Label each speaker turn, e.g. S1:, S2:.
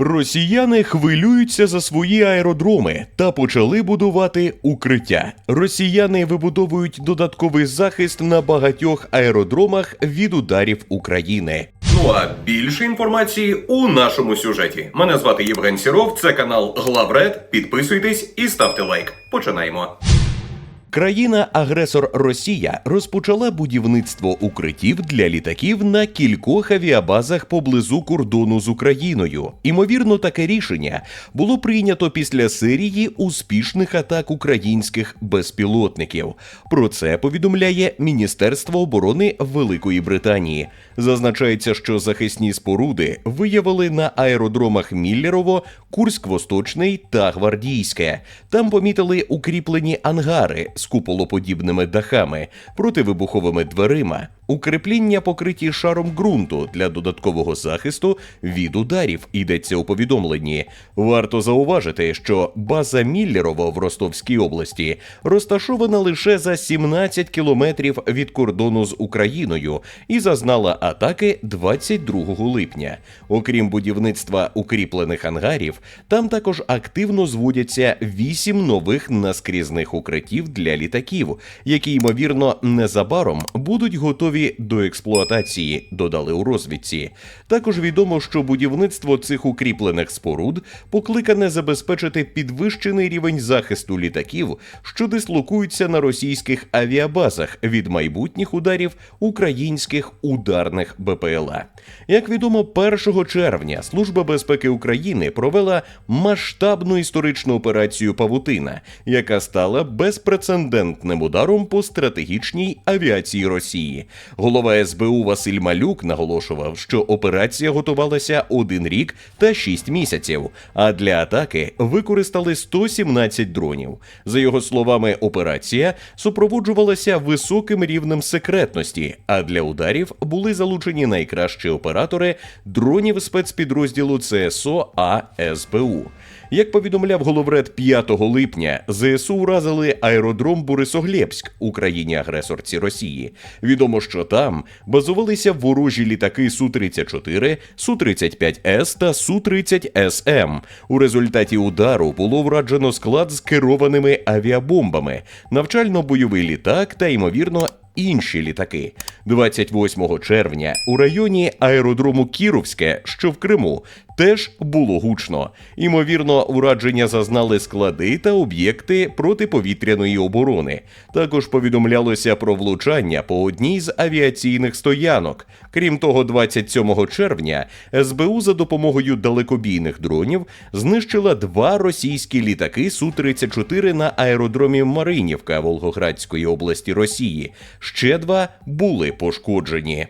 S1: Росіяни хвилюються за свої аеродроми та почали будувати укриття. Росіяни вибудовують додатковий захист на багатьох аеродромах від ударів України.
S2: Ну а більше інформації у нашому сюжеті. Мене звати Євген Сіров, це канал Главред. Підписуйтесь і ставте лайк. Починаємо.
S1: Країна-агресор Росія розпочала будівництво укриттів для літаків на кількох авіабазах поблизу кордону з Україною. Імовірно, таке рішення було прийнято після серії успішних атак українських безпілотників. Про це повідомляє Міністерство оборони Великої Британії. Зазначається, що захисні споруди виявили на аеродромах Міллерово, Курськ-Восточний та Гвардійське. Там помітили укріплені ангари з куполоподібними дахами, противибуховими дверима. Укріпління покриті шаром ґрунту для додаткового захисту від ударів. Йдеться у повідомленні. Варто зауважити, що база Міллерово в Ростовській області розташована лише за 17 кілометрів від кордону з Україною і зазнала атаки 22 липня. Окрім будівництва укріплених ангарів, там також активно зводяться вісім нових наскрізних укриттів для літаків, які ймовірно незабаром будуть готові до експлуатації, додали у розвідці. Також відомо, що будівництво цих укріплених споруд покликане забезпечити підвищений рівень захисту літаків, що дислокуються на російських авіабазах від майбутніх ударів українських ударних БПЛА. Як відомо, 1 червня Служба безпеки України провела масштабну історичну операцію Павутина, яка стала безпрецедентним ударом по стратегічній авіації Росії. Голова СБУ Василь Малюк наголошував, що операція готувалася один рік та шість місяців. А для атаки використали 117 дронів. За його словами, операція супроводжувалася високим рівнем секретності. А для ударів були залучені найкращі оператори дронів спецпідрозділу ЦСО А СБУ. Як повідомляв головред 5 липня, ЗСУ уразили аеродром Борисоглєбськ у країні-агресорці Росії. Відомо, що там базувалися ворожі літаки Су-34, Су-35С та Су-30СМ. У результаті удару було враджено склад з керованими авіабомбами, навчально-бойовий літак та, ймовірно, інші літаки. 28 червня у районі аеродрому Кіровське, що в Криму, теж було гучно. Імовірно, ураження зазнали склади та об'єкти протиповітряної оборони. Також повідомлялося про влучання по одній з авіаційних стоянок. Крім того, 27 червня СБУ за допомогою далекобійних дронів знищила два російські літаки Су-34 на аеродромі Маринівка Волгоградської області Росії. Ще два були пошкоджені.